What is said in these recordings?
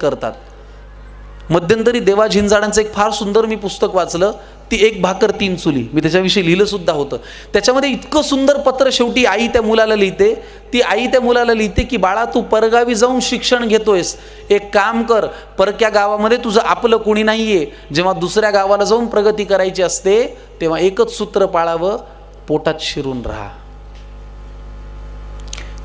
करतात. मध्यंतरी देवा झिंजाडांचं एक फार सुंदर मी पुस्तक वाचलं ती एक भाकर तीन चुली. मी त्याच्याविषयी लिहिलं सुद्धा होतं. त्याच्यामध्ये इतकं सुंदर पत्र शेवटी आई त्या मुलाला लिहिते. ती आई त्या मुलाला लिहिते की बाळा तू परगावी जाऊन शिक्षण घेतोयस. एक काम कर परक्या गावामध्ये तुझं आपलं कोणी नाहीये. जेव्हा दुसऱ्या गावाला जाऊन प्रगती करायची असते तेव्हा एकच सूत्र पाळावं पोटात शिरून राहा.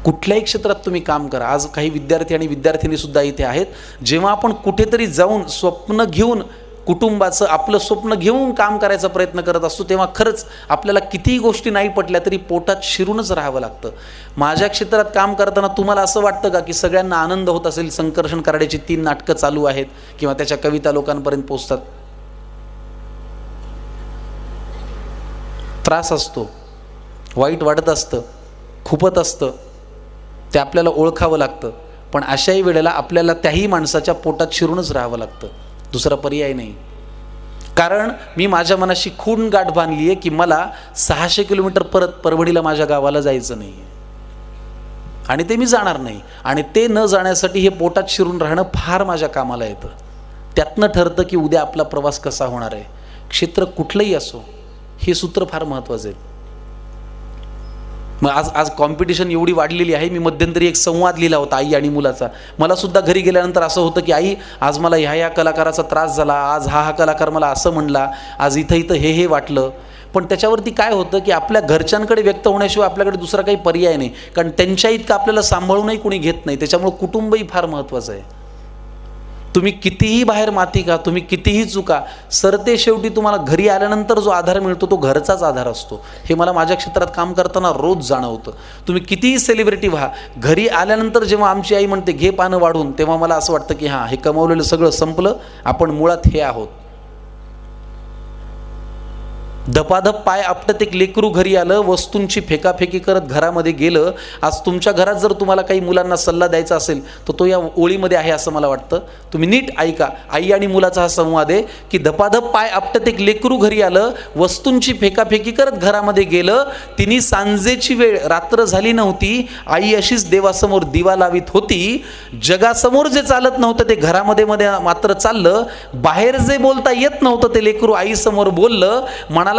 कुठल्याही क्षेत्रात तुम्ही काम करा. आज काही विद्यार्थी आणि विद्यार्थिनी सुद्धा इथे आहेत. जेव्हा आपण कुठेतरी जाऊन स्वप्न घेऊन कुटुंबाचं आपलं स्वप्न घेऊन काम करायचा प्रयत्न करत असतो तेव्हा खरंच आपल्याला कितीही गोष्टी नाही पटल्या तरी पोटात शिरूनच राहावं लागतं. माझ्या क्षेत्रात काम करताना तुम्हाला असं वाटतं का की सगळ्यांना आनंद होत असेल संकर्षण कराड्याची तीन नाटकं चालू आहेत किंवा त्याच्या कविता लोकांपर्यंत पोचतात त्रास असतो. वाईट वाटत असतं. खुपत असतं. ते आपल्याला ओळखावं लागतं. पण अशाही वेळेला आपल्याला त्याही माणसाच्या पोटात शिरूनच राहावं लागतं. दुसरा पर्याय नाही. कारण मी माझ्या मनाशी खून गाठ बांधली आहे की मला सहाशे किलोमीटर परत परभणीला माझ्या गावाला जायचं नाही आणि ते मी जाणार नाही. आणि ते न जाण्यासाठी हे पोटात शिरून राहणं फार माझ्या कामाला येतं. त्यातनं ठरतं की उद्या आपला प्रवास कसा होणार आहे. क्षेत्र कुठलंही असो हे सूत्र फार महत्त्वाचं आहे. मग आज आज कॉम्पिटिशन एवढी वाढलेली आहे मी मध्यंतरी एक संवाद लिहिला होता आई आणि मुलाचा. मला सुद्धा घरी गेल्यानंतर असं होतं की आई आज मला ह्या ह्या कलाकाराचा त्रास झाला आज हा हा कलाकार मला असं म्हणला आज इथं इथं हे हे वाटलं. पण त्याच्यावरती काय होतं की आपल्या घरच्यांकडे व्यक्त होण्याशिवाय आपल्याकडे दुसरा काही पर्याय नाही. कारण त्यांच्या इतकं आपल्याला सांभाळूनही कोणी घेत नाही. त्याच्यामुळं कुटुंबही फार महत्त्वाचं आहे. तुम्ही कितीही बाहेर माती का तुम्ही कितीही चुका सरते शेवटी तुम्हाला घरी आल्यानंतर जो आधार मिळतो तो घरचाच आधार असतो. हे मला माझ्या क्षेत्रात काम करताना रोज जाणवतं. तुम्ही कितीही सेलिब्रिटी व्हा घरी आल्यानंतर जेव्हा आमची आई म्हणते घे पानं वाढून तेव्हा मला असं वाटतं की हां हे कमावलेलं सगळं संपलं आपण मुळात हे आहोत. धपाधप पाय आपटत एक लेकरू घरी आलं वस्तूंची फेकाफेकी करत घरामध्ये गेलं. आज तुमच्या घरात जर तुम्हाला काही मुलांना सल्ला द्यायचा असेल तर तो या ओळीमध्ये आहे असं मला वाटतं. तुम्ही नीट ऐका. आई आणि मुलाचा हा संवाद आहे की धपाधप पाय आपटत एक लेकरू घरी आलं वस्तूंची फेकाफेकी करत घरामध्ये गेलं. तिने सांजेची वेळ रात्र झाली नव्हती. आई अशीच देवासमोर दिवा लावित होती. जगासमोर जे चालत नव्हतं ते घरामध्ये मध्ये मात्र चाललं. बाहेर जे बोलता येत नव्हतं ते लेकरू आईसमोर बोललं. म्हणाला